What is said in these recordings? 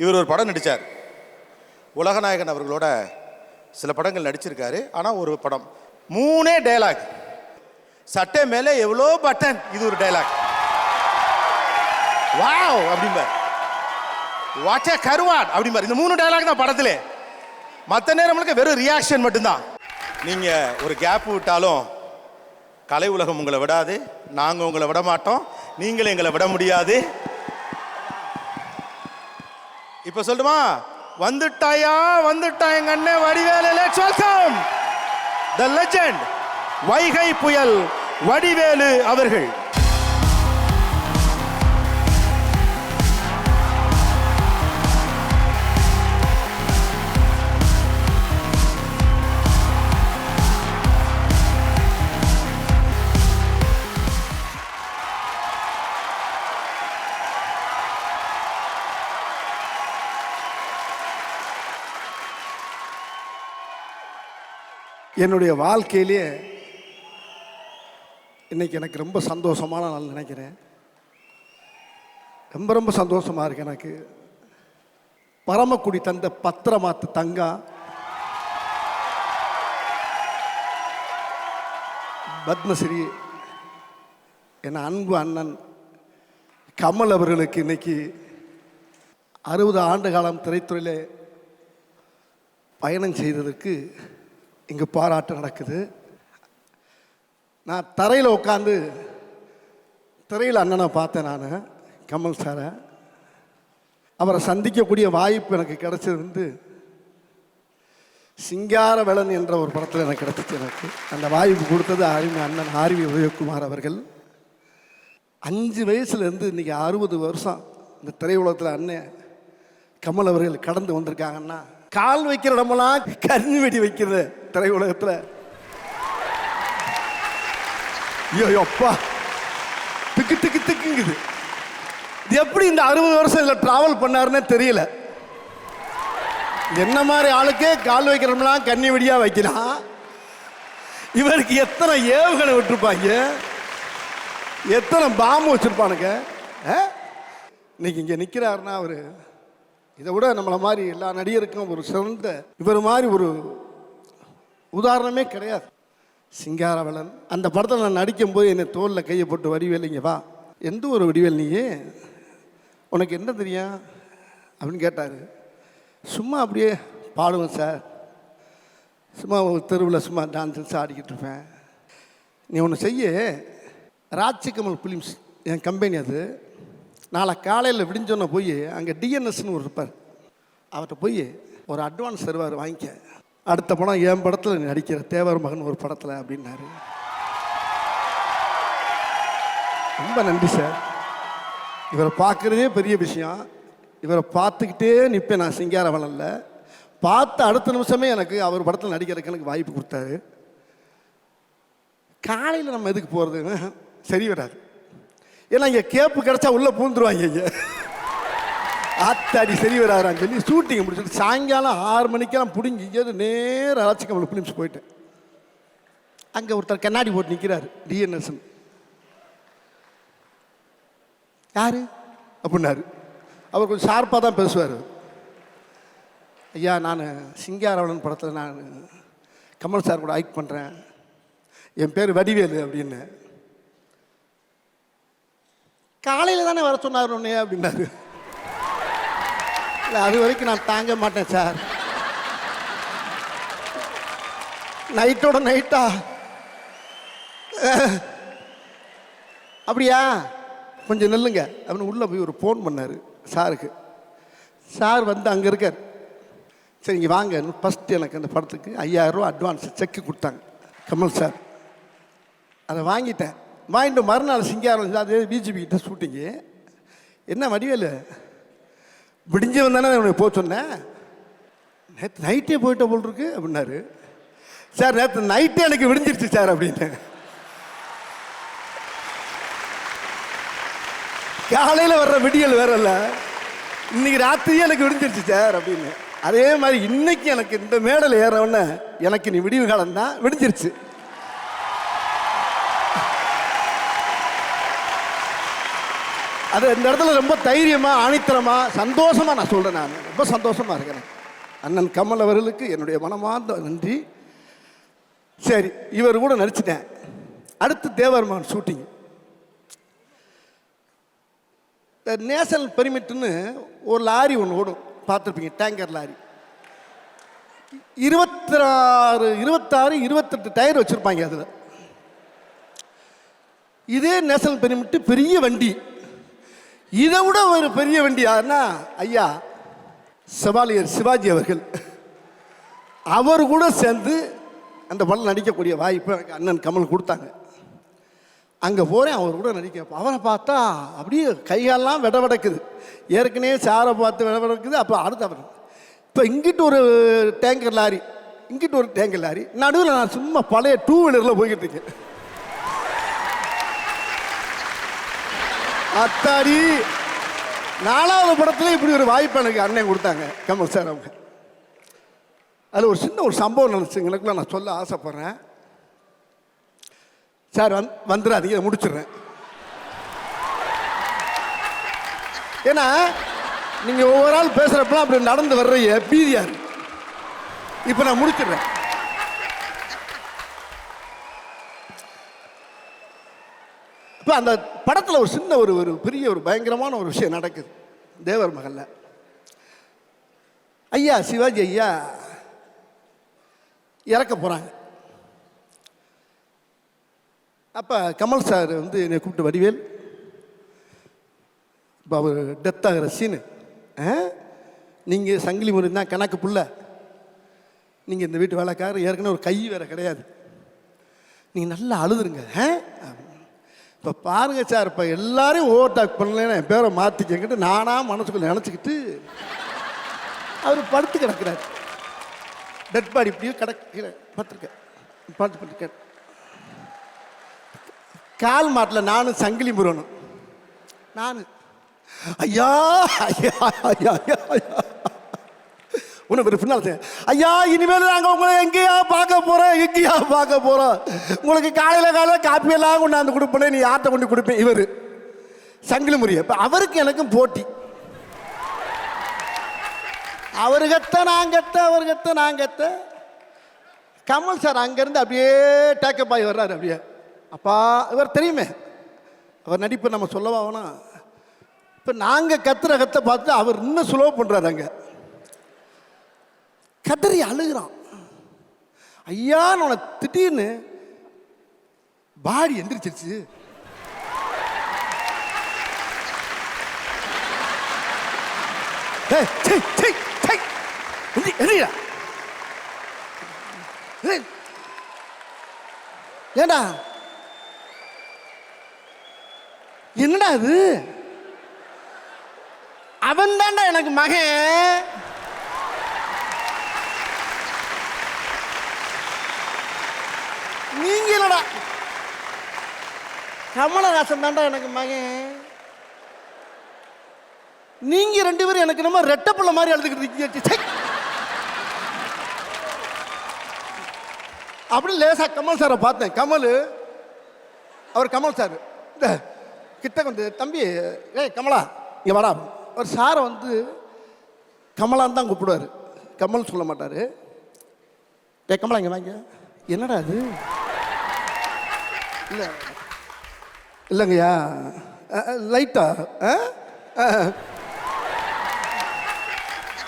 இவர் ஒரு படம் நடித்தார் உலகநாயகன் அவர்களோட சில படங்கள் நடிச்சிருக்காரு. ஆனால் ஒரு படம். மூணே டயலாக் சட்டை மேலே எவ்வளோ பட்டன் இது ஒரு டயலாக் வாவ் அப்படிம்பார். வாட் ஏ கருவாட் அப்படிம்பார். இந்த மூணு டயலாக் தான் படத்திலே. மற்ற நேரங்களுக்கு வெறும் ரியாக்ஷன் மட்டும்தான். நீங்கள் ஒரு கேப் விட்டாலும் கலை உலகம் உங்களை விடாது. நாங்கள் உங்களை விட மாட்டோம் நீங்களும் எங்களை விட முடியாது. இப்போ சொல்லுமா வந்துட்டாயா? வந்துட்டா எங்க அண்ணன் Vadivelu. Let's welcome the legend Vaigai புயல் வடிவேலு அவர்கள். என்னுடைய வாழ்க்கையிலேயே இன்னைக்கு எனக்கு ரொம்ப சந்தோஷமான நாள் நினைக்கிறேன். ரொம்ப ரொம்ப சந்தோஷமாக இருக்கு எனக்கு. பரமக்குடி தந்த பத்திரமாத்து தங்கா. பத்மஸ்ரீ என் அன்பு அண்ணன் கமல் அவர்களுக்கு இன்னைக்கு அறுபது ஆண்டு காலம் திரைத்துறையில் பயணம் செய்ததற்கு இங்கே பாராட்டு நடக்குது. நான் தரையில் உட்காந்து திரையில் அண்ணனை பார்த்தேன் நான் கமல் சாரை அவரை சந்திக்கக்கூடிய வாய்ப்பு எனக்கு கிடைச்சது வந்து சிங்காரவேலன் என்ற ஒரு படத்தில் எனக்கு கிடைச்சிச்சு எனக்கு. அந்த வாய்ப்பு கொடுத்தது அருமை அண்ணன் ஆர்வி உதயகுமார் அவர்கள். அஞ்சு வயசுலேருந்து இன்றைக்கி அறுபது வருஷம் இந்த திரையுலகத்தில் அண்ணன் கமல் அவர்கள் கடந்து வந்திருக்காங்கன்னா கால் வைக்கிற இடமெல்லாம் கண்ணு வெடி வைக்கிறது திரையுலகத்தில். ஐயோ அப்பா. திக்கு திக்கு திக்குங்குது. இது எப்படி இந்த அறுபது வருஷம் இதில் ட்ராவல் பண்ணாருன்னே தெரியல. என்ன மாதிரி ஆளுக்கே கால் வைக்கிறோம்லாம் கண்ணி வெடியாக வைக்கலாம். இவருக்கு எத்தனை ஏவுகணை விட்டுருப்பாங்க? எத்தனை பாம்பு வச்சுருப்பானுங்க? ஆ? இன்னைக்கு இங்கே நிற்கிறாருன்னா அவர் இதை விட நம்மளை மாதிரி எல்லா நடிகருக்கும் ஒரு சிறந்த இவர் மாதிரி ஒரு உதாரணமே கிடையாது. சிங்காரவளன் அந்த படத்தில் நான் நடிக்கும்போது என்னை தோளில் கையை போட்டு வடிவேல் இங்கே வா எந்த ஒரு வடிவேல் நீயே உனக்கு என்ன தெரியும்? அப்படின்னு கேட்டார். சும்மா அப்படியே பாடுவேன் சார். சும்மா ஒரு தெருவில் சும்மா டான்ஸ் ஆடிக்கிட்டு இருப்பேன். நீ ஒன்று செய்ய. ராஜ்கமல் ஃபிலிம்ஸ் என் கம்பெனி அது. நாளை காலையில் விடிஞ்சோன்னே போய் அங்கே டிஎன்எஸ்னு ஒரு இருப்பார். அவர்கிட்ட போய் ஒரு அட்வான்ஸ் தருவார் வாங்கிக்க. அடுத்த படம் என் படத்தில் நடிக்கிற தேவர் மகன் ஒரு படத்தில் அப்படின்னாரு. ரொம்ப நன்றி சார். இவரை பார்க்குறதே பெரிய விஷயம். இவரை பார்த்துக்கிட்டே நிற்பேன் நான் சிங்காரவனில் பார்த்த அடுத்த நிமிஷமே எனக்கு அவர் படத்தில் நடிக்கிறதுக்கு எனக்கு வாய்ப்பு கொடுத்தாரு. காலையில் நம்ம எதுக்கு போகிறது சரி வராது. ஏன்னா இங்கே கேப்பு கிடச்சா உள்ளே பூந்துருவாங்க இங்கே. ஆத்தாடி சரி வராறான்னு சொல்லி ஷூட்டிங் முடிச்சுட்டு சாயங்காலம் ஆறு மணிக்கெல்லாம் பிடிங்கி இங்கேருந்து நேராக ராஜ்கமல் ஃபிலிம்ஸ் போயிட்டேன். அங்கே ஒருத்தர் கண்ணாடி போட்டு நிற்கிறாரு டிஎன்எஸ் யார்? அப்படின்னாரு. அவர் கொஞ்சம் ஷார்ப்பாக தான் பேசுவார். ஐயா நான் சிங்காரவளன் படத்தில் நான் கமல் சார் கூட ஆக்ட் பண்ணுறேன் என் பேர் வடிவேலு அப்படின்னு. காலையில் தானே வர சொன்னார் உன்னே அப்படின்னாரு. இல்லை அது வரைக்கும் நான் தாங்க மாட்டேன் சார். நைட்டோட நைட்டா? அப்படியா? கொஞ்சம் நெல்லுங்க. அப்படின்னு உள்ளே போய் ஒரு ஃபோன் பண்ணார் சாருக்கு. சார் வந்து அங்கே இருக்கார். சரி இங்கே வாங்க. ஃபஸ்ட்டு எனக்கு அந்த படத்துக்கு ஐயாயிரரூவா அட்வான்ஸ் செக்கு கொடுத்தாங்க. கமல் சார். அதை வாங்கிட்டேன். வாங்கிட்டு மறுநாள் சிங்காரம் அதே பிஜிபி கிட்ட ஷூட்டிங்கு என்ன வடிவேலு? விடிஞ்சவன் தானே உனக்கு போக சொன்னேன் நேற்று நைட்டே போயிட்ட போல் இருக்கு அப்படின்னாரு. சார் நேற்று நைட்டே எனக்கு விடிஞ்சிருச்சு சார் அப்படின்னு. காலையில் வர்ற விடியல் வேற இல்லை. இன்னைக்கு ராத்திரியே எனக்கு விடிஞ்சிருச்சு சார் அப்படின்னு. அதே மாதிரி இன்னைக்கு எனக்கு இந்த மேடல் ஏறவுன்னு எனக்கு நீ விடிவு காலம் தான் விடிஞ்சிருச்சு. அது இந்த இடத்துல ரொம்ப தைரியமாக ஆணித்தரமாக சந்தோஷமாக நான் சொல்கிறேன் நான். ரொம்ப சந்தோஷமா இருக்கிறேன் அண்ணன் கமல் அவர்களுக்கு என்னுடைய மனமார்ந்த நன்றி. சரி இவர் கூட நடிச்சிட்டேன். அடுத்து தேவர்மான் ஷூட்டிங் நேஷனல் பெர்மிட்னு ஒரு லாரி ஒன்று ஓடும். பார்த்துருப்பீங்க டேங்கர் லாரி. இருபத்தி ஆறு இருபத்தாறு இருபத்தெட்டு டயர் வச்சுருப்பாங்க அதில். இதே நேஷனல் பெர்மிட்டு பெரிய வண்டி. இதை விட ஒரு பெரிய வண்டி யாருன்னா ஐயா செவாலியர் சிவாஜி அவர்கள். அவர் கூட சேர்ந்து அந்த படம் நடிக்கக்கூடிய வாய்ப்பை எனக்கு அண்ணன் கமல் கொடுத்தாங்க. அங்கே போகிறேன் அவர் கூட நடிக்க. அவரை பார்த்தா அப்படியே கைகாலெலாம் விட விடக்குது. ஏற்கனவே சாரை பார்த்து விட விடக்குது அப்போ அடுத்த அவர். இப்போ இங்கிட்டு ஒரு டேங்கர் லாரி இங்கிட்டு ஒரு டேங்கர் லாரி நடுவில் நான் சும்மா பழைய டூ வீலரில் போய்கிட்டு இருக்கேன். அத்தாடி நாலாவது படத்துல இப்படி ஒரு வாய்ப்பு எனக்கு அண்ணன் கொடுத்தாங்க. கமல் சார் அவங்க. அதில் ஒரு சின்ன ஒரு சம்பவம் நினச்சிங்களுக்குள்ள நான் சொல்ல ஆசைப்பட்றேன். சார் வந் வந்துடாதீங்க இதை முடிச்சிடுறேன். ஏன்னா நீங்கள் ஒவ்வொரு ஆள் பேசுகிறப்பலாம் அப்படி நடந்து வர்றீங்க. பீதியார் இப்போ நான் முடிச்சிடுறேன். இப்போ அந்த படத்தில் ஒரு சின்ன ஒரு ஒரு பெரிய ஒரு பயங்கரமான ஒரு விஷயம் நடக்குது. தேவர் மகளில். ஐயா சிவாஜி ஐயா இறக்க போகிறாங்க அப்போ கமல் சார் வந்து என்னை கூப்பிட்டு வடிவேல் இப்போ அவர் டெத் ஆகிற சீனு நீங்கள் சங்கிலி முறை தான் கணக்கு புள்ள. நீங்கள் இந்த வீட்டு வேலைக்காரர் ஏற்கனவே ஒரு கை வேறு கிடையாது. நீங்கள் நல்லா அழுதுருங்க ஆ? இப்போ பாருங்க சார் இப்போ எல்லாரையும் ஓவர் டாக் பண்ணலன்னு என் பேரை மாற்றிக்கங்கிட்டு நானாக மனசுக்குள்ள நினச்சிக்கிட்டு அவர் படுத்து கிடக்கிறார். டெட் பாடி இப்படியும் கிடக்க பார்த்துருக்கேன். பார்த்து பார்த்துருக்கேன். கால் மாட்டில் நானும் சங்கிலி முருகனும். நான். ஐயா ஐயா ஐயா ஐயா ஐயா. உன்னை பின்னால் ஐயா இனிமேல் நாங்கள் உங்களை எங்கேயா பார்க்க போகிறோம் இங்கேயா பார்க்க போகிறோம் உங்களுக்கு காலையில் காலையில் காப்பி எல்லாம் கொண்டாந்து கொடுப்பேன் நீ யார்கிட்ட கொண்டு கொடுப்பேன் இவர். சங்கிலி முறிய இப்போ அவருக்கு எனக்கும் போட்டி. அவர் கத்த நான் நாங்கத்த நான் கமல் சார் அங்கேருந்து அப்படியே டேக்கப் ஆகி வர்றாரு அப்படியே. அப்பா இவர் தெரியுமே? அவர் நடிப்பு நம்ம சொல்லவா வேணாம் இப்போ நாங்கள் கத்துற கத்தை பார்த்து அவர் இன்னும் ஸ்லோ பண்ணுறாரு அங்கே. கதறி அழுகிறான். ஐயா நான் திடீர்னு பாடி எந்திரிச்சிருச்சு. ஏண்டா? என்னடா இது? அவன் தான்டா எனக்கு மகன். நீங்க இல்லடா. கமலஹாசன் தான்டா எனக்கு மகன். நீங்க ரெண்டு பேரும் எனக்கு நம்ம ரெட்டப்புள்ள மாதிரி அழுதுக்கிட்டு இருக்கீங்க அப்படி லேசா கமல் சாரை பார்த்தேன். கமல் அவர் கமல் சார். இந்த கிட்ட வந்து தம்பி ஏய் கமலா இங்கே வாடா. அவர் சாரை வந்து கமலான்னு தான் கூப்பிடுவார். கமல் சொல்ல மாட்டார். ஏ கமலா இங்கே வாங்க. என்னடா அது இல்லை. இல்லைங்கய்யா. லைட்டா.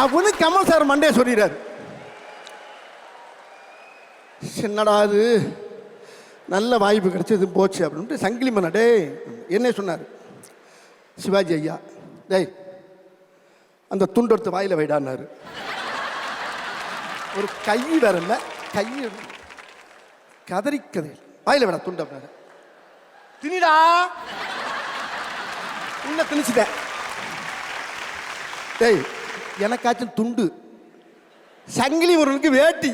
அப்படின்னு கமல் சார் மண்டே சொல்லிடுறாரு என்னடா அது நல்ல வாய்ப்பு கிடைச்சது போச்சு அப்படின்ட்டு சங்கிலி மன்ன என்ன சொன்னார். சிவாஜி ஐயா டேய் அந்த துண்டொடுத்த வாயில் வைடான்னாரு. ஒரு கை வேற இல்லை கை கதறி கதறி வாயில் விடா துண்டு அப்படின்னாரு. திணிடா உன்னை திணிச்சிட்டேன். டேய் எனக்காச்சும் துண்டு. சங்கிலி முருகனுக்கு வேட்டி.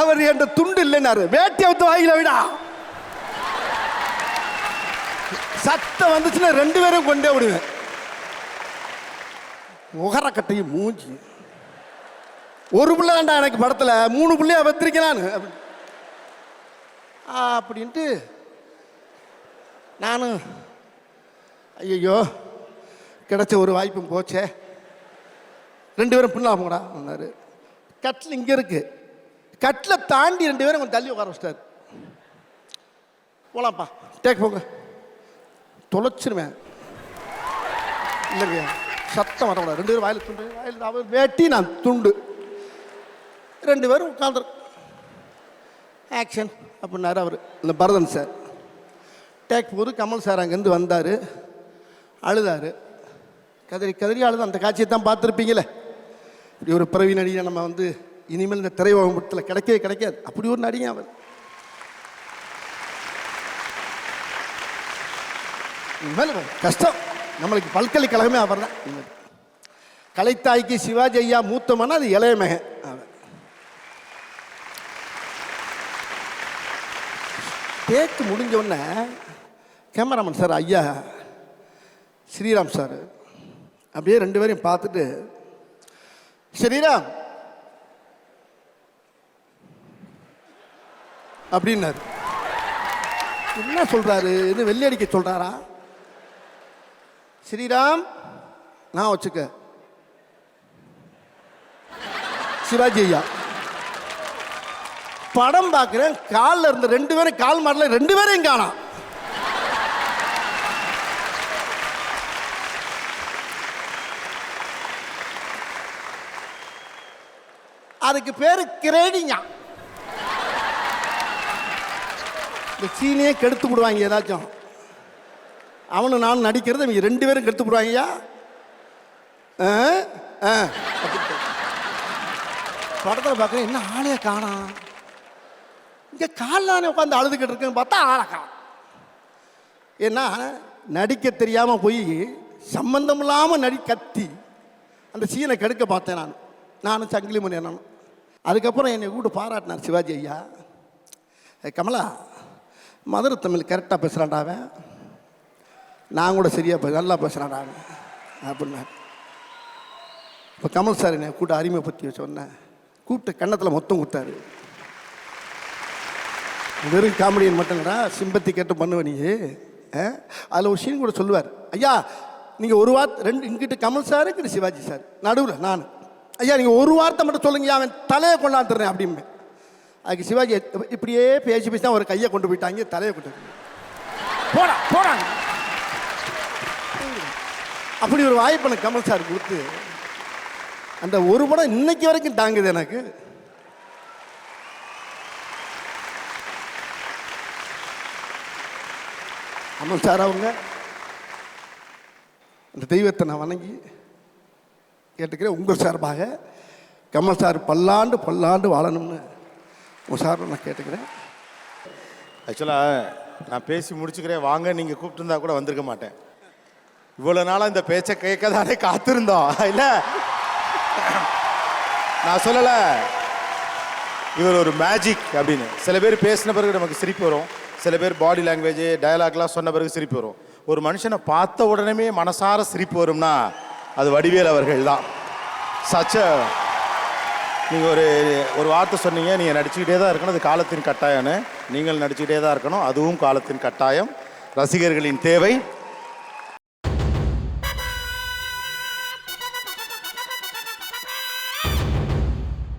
அவர் என்ற துண்டு இல்லைன்னாரு. வேட்டி அவுத்து வாயில விடா. சத்தம் வந்துச்சுன்னா ரெண்டு பேரும் கொண்டே விடுவேன். முகரக்கட்டையும் மூஞ்சி. ஒரு பிள்ளை வேண்டாம் எனக்கு படத்துல மூணு பிள்ளைய வத்திருக்கலான்னு. அப்படின்ட்டு நானும் ஐயோ கிடைச்ச ஒரு வாய்ப்பும் போச்சே. ரெண்டு பேரும் பின்னால் போடா சொன்னார். கட்டில் இங்கே இருக்கு. கட்டில் தாண்டி ரெண்டு பேரும் கொஞ்சம் தள்ளி உட்கார வச்சிட்டாரு. போகலாம்ப்பா டேக் போங்க. தொலைச்சிருவேன். இல்லைங்க சத்தம் வரக்கூடாது. ரெண்டு பேரும் வாயில் துண்டு வாயில் அவர் வேட்டி நான் துண்டு. ரெண்டு பேரும் உட்காந்துரு ஆக்ஷன் அப்படின்னாரு அவர். இந்த பரதன் சார். டேக் போது கமல் சார் அங்கேருந்து வந்தார். அழுதாரு. கதறி கதறி அழுது. அந்த காட்சியை தான் பார்த்துருப்பீங்களே. இப்படி ஒரு பிறவி நடிகை நம்ம வந்து இனிமேல் இந்த திரையுலகத்தில் கிடைக்கவே கிடைக்காது. அப்படி ஒரு நடிகை அவர். இனிமேல் கஷ்டம். நம்மளுக்கு பல்கலைக்கழகமே அவர் தான் கலைத்தாய்க்கு சிவாஜி ஐயா மூத்தமான அது இளைய மகன். அவன் முடிஞ்சோடனே முடிஞ்ச உடனே கேமராமேன் சார் ஐயா ஸ்ரீராம் சார் அப்படியே ரெண்டு பேரையும் பார்த்துட்டு ஸ்ரீராம்! அப்படின்னாரு. என்ன சொல்கிறாரு இது வெள்ளி அடிக்க ஸ்ரீராம்! நான் வச்சுக்க. சிவாஜி ஐயா. படம் பார்க்குறேன் காலில் இருந்த ரெண்டு பேரும் கால் மாடல ரெண்டு பேரையும் காணாம். அதுக்கு பேரு கிரேடிங்க. இந்த சீனையே கெடுத்து விடுவாங்க ஏதாச்சும். அவனு நானும் நடிக்கிறது இவங்க ரெண்டு பேரும் கெடுத்து விடுவாங்கய்யா? ஆ ஆ. படத்தில் பார்க்குறேன் என்ன ஆளைய காணாம். இங்கே காலானே உட்காந்து அழுதுகிட்டு இருக்குன்னு பார்த்தா ஆளக்கா ஏன்னா நடிக்க தெரியாமல் போய் சம்பந்தம் இல்லாமல் நடி கத்தி அந்த சீனை கெடுக்க பார்த்தேன் நான். நானும் சங்கிலி மணி நானும் அதுக்கப்புறம் என்னை கூட பாராட்டினார் சிவாஜி ஐயா. கமலா மதுரை தமிழ் கரெக்டாக பேசுகிறான்டா நான் கூட சரியாக பே நல்லா பேசுகிறான்டா அப்படின்னா. இப்போ கமல் சார் என்னை கூட்ட அறிமுகப்படுத்தி சொன்னேன் கூப்பிட்டு கன்னத்தில் மொத்தம் கொடுத்தாரு. வெறும் காமெடியன் மட்டும்டா சிம்பத்தி கேட்டு பண்ணுவ நீ. அதில் ஒரு சீன் கூட சொல்லுவார். ஐயா நீங்கள் ஒரு வார்த்தை ரெண்டு இங்கிட்ட கமல் சார் இங்கிட்ட சிவாஜி சார் நடுவில் நான். ஐயா நீங்கள் ஒரு வார்த்தை மட்டும் சொல்லுங்க அவன் தலையை கொண்டாந்துடுறேன் அப்படிம்பே. அதுக்கு சிவாஜி இப்படியே பேசி பேசி தான் ஒரு கையை கொண்டு போயிட்டாங்க தலையை கொண்டு போடா போடா. அப்படி ஒரு வாய்ப்பு எனக்கு கமல் சார் கொடுத்து அந்த ஒரு படம் இன்னைக்கு வரைக்கும் தாங்குது எனக்கு. அம்மன் சார் அவங்க. அந்த தெய்வத்தை நான் வணங்கி கேட்டுக்கிறேன் உங்கள் சார்பாக. கமல் சார் பல்லாண்டு பல்லாண்டு வாழணும்னு உங்கள் சார் நான் கேட்டுக்கிறேன். ஆக்சுவலாக நான் பேசி முடிச்சுக்கிறேன். வாங்க நீங்கள் கூப்பிட்டுருந்தா கூட வந்திருக்க மாட்டேன். இவ்வளோ நாளாக இந்த பேச்சை கேட்க தானே காத்திருந்தோம். இல்லை. நான் சொல்லலை. இவர் ஒரு மேஜிக் அப்படின்னு. சில பேர் பேசின பிறகு நமக்கு சிரிப்பு வரும். சில பேர் பாடி லாங்குவேஜ் டயலாக்லாம் சொன்ன பிறகு சிரிப்பு வரும். ஒரு மனுஷனை பார்த்த உடனே மனசார சிரிப்பு வரும்னா அது வடிவேல் அவர்கள் தான். சச்ச நீங்கள் ஒரு ஒரு வார்த்தை சொன்னீங்க நீங்கள் நடிச்சுக்கிட்டே தான் இருக்கணும் அது காலத்தின் கட்டாயம்னு. நீங்கள் நடிச்சுக்கிட்டே தான் இருக்கணும் அதுவும் காலத்தின் கட்டாயம். ரசிகர்களின் தேவை.